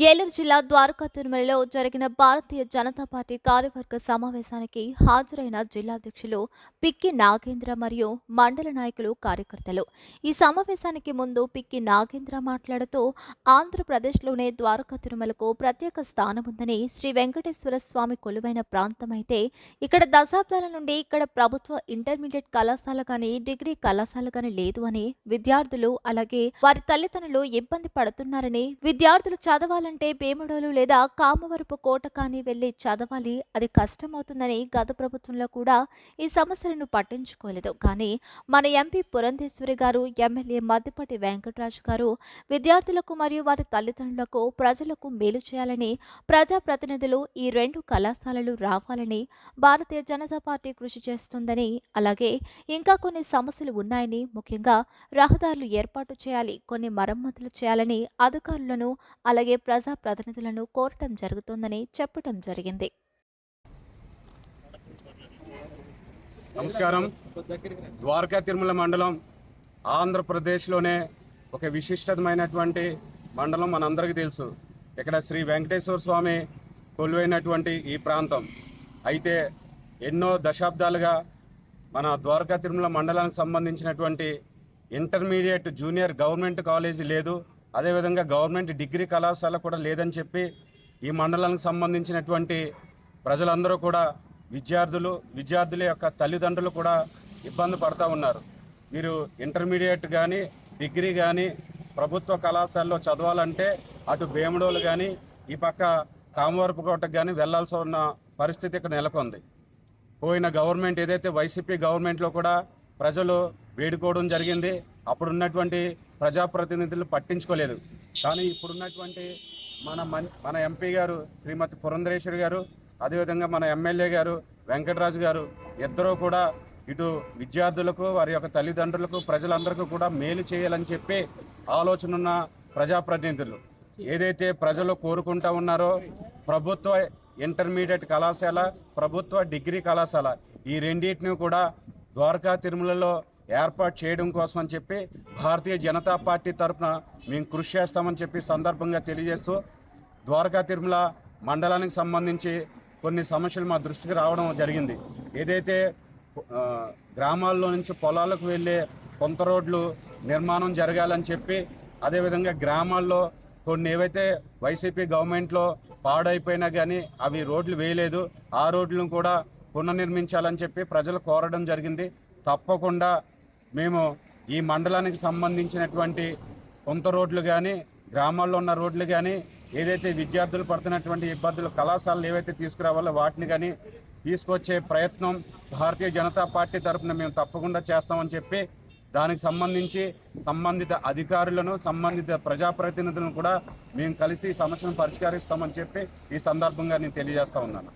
ఏలూరు జిల్లా ద్వారకా తిరుమలలో జరిగిన భారతీయ జనతా పార్టీ కార్యవర్గ సమావేశానికి హాజరైన జిల్లాధ్యక్షులు పిక్కి నాగేంద్ర మరియు మండల నాయకులు కార్యకర్తలు. ఈ సమావేశానికి ముందు పిక్కి నాగేంద్ర మాట్లాడుతూ ఆంధ్రప్రదేశ్లోనే ద్వారకా తిరుమలకు ప్రత్యేక స్థానం ఉందని శ్రీ వెంకటేశ్వర స్వామి కొలువైన ప్రాంతమైతే ఇక్కడ దశాబ్దాల నుండి ఇక్కడ ప్రభుత్వ ఇంటర్మీడియట్ కళాశాల కానీ డిగ్రీ కళాశాల కానీ లేదు అని విద్యార్థులు అలాగే వారి తల్లిదండ్రులు ఇబ్బంది పడుతున్నారని విద్యార్థులు చదవాలంటే పేముడోలు లేదా కామవరపు కోట కానీ వెళ్ళి చదవాలి. అది కష్టమవుతుందని గత ప్రభుత్వంలో కూడా ఈ సమస్యలను పట్టించుకోలేదు. కానీ మన ఎంపీ పురంధేశ్వరి గారు ఎమ్మెల్యే మద్దిపట్టి వెంకటరాజు గారు విద్యార్థులకు మరియు వారి తల్లిదండ్రులకు ప్రజలకు మేలు చేయాలని ప్రజాప్రతినిధులు ఈ రెండు కళాశాలలు రావాలని భారతీయ జనతా పార్టీ కృషి చేస్తుందని అలాగే ఇంకా కొన్ని సమస్యలు ఉన్నాయని ముఖ్యంగా రహదారులు ఏర్పాటు చేయాలి కొన్ని మరమ్మతులు చేయాలని అధికారులను అలాగే ప్రజాప్రతినిధులను కోరటం జరుగుతుందని చెప్పటం జరిగింది. నమస్కారం. ద్వారకా తిరుమల మండలం ఆంధ్రప్రదేశ్లోనే ఒక విశిష్టమైనటువంటి మండలం మనందరికీ తెలుసు. ఇక్కడ శ్రీ వెంకటేశ్వర స్వామి కొలువైనటువంటి ఈ ప్రాంతం. అయితే ఎన్నో దశాబ్దాలుగా మన ద్వారకా తిరుమల మండలానికి సంబంధించినటువంటి ఇంటర్మీడియట్ జూనియర్ గవర్నమెంట్ కాలేజీ లేదు. అదేవిధంగా గవర్నమెంట్ డిగ్రీ కళాశాల కూడా లేదని చెప్పి ఈ మండలానికి సంబంధించినటువంటి ప్రజలందరూ కూడా విద్యార్థులు విద్యార్థుల యొక్క తల్లిదండ్రులు కూడా ఇబ్బంది పడతా ఉన్నారు. మీరు ఇంటర్మీడియట్ కానీ డిగ్రీ కానీ ప్రభుత్వ కళాశాలలో చదవాలంటే అటు భీమడోలు కానీ ఈ పక్క కామవరపుకోటకు కానీ వెళ్ళాల్సి ఉన్న పరిస్థితి ఇక్కడ నెలకొంది. పోయిన గవర్నమెంట్ ఏదైతే వైసీపీ గవర్నమెంట్లో కూడా ప్రజలు వేడుకోవడం జరిగింది అప్పుడున్నటువంటి ప్రజాప్రతినిధులు పట్టించుకోలేదు. కానీ ఇప్పుడున్నటువంటి మన మన ఎంపీ గారు శ్రీమతి పురంధరేశ్వరి గారు అదేవిధంగా మన ఎమ్మెల్యే గారు వెంకటరాజు గారు ఇద్దరూ కూడా ఇటు విద్యార్థులకు వారి యొక్క తల్లిదండ్రులకు ప్రజలందరికీ కూడా మేలు చేయాలని చెప్పి ఆలోచన ఉన్న ప్రజాప్రతినిధులు. ఏదైతే ప్రజలు కోరుకుంటా ఉన్నారో ప్రభుత్వ ఇంటర్మీడియట్ కళాశాల ప్రభుత్వ డిగ్రీ కళాశాల ఈ రెండింటిని కూడా ద్వారకా తిరుమలలో ఏర్పాటు చేయడం కోసం అని చెప్పి భారతీయ జనతా పార్టీ తరఫున మేము కృషి చేస్తామని చెప్పి సందర్భంగా తెలియజేస్తూ ద్వారకా తిరుమల మండలానికి సంబంధించి కొన్ని సమస్యలు మా దృష్టికి రావడం జరిగింది. ఏదైతే గ్రామాల్లో నుంచి పొలాలకు వెళ్ళే కొంత రోడ్లు నిర్మాణం జరగాలని చెప్పి అదేవిధంగా గ్రామాల్లో కొన్ని ఏవైతే వైసీపీ గవర్నమెంట్లో పాడైపోయినా కానీ అవి రోడ్లు వేయలేదు ఆ రోడ్లను కూడా పునర్నిర్మించాలని చెప్పి ప్రజలు కోరడం జరిగింది. తప్పకుండా మేము ఈ మండలానికి సంబంధించినటువంటి కొంత రోడ్లు కానీ గ్రామాల్లో ఉన్న రోడ్లు కానీ ఏదైతే విద్యార్థులు పడుతున్నటువంటి ఇబ్బందులు కళాశాలలు ఏవైతే తీసుకురావాలో వాటిని కానీ తీసుకొచ్చే ప్రయత్నం భారతీయ జనతా పార్టీ తరఫున మేము తప్పకుండా చేస్తామని చెప్పి దానికి సంబంధించి సంబంధిత అధికారులను సంబంధిత ప్రజాప్రతినిధులను కూడా మేము కలిసి సమస్యను పరిష్కరిస్తామని చెప్పి ఈ సందర్భంగా నేను తెలియజేస్తా ఉన్నాను.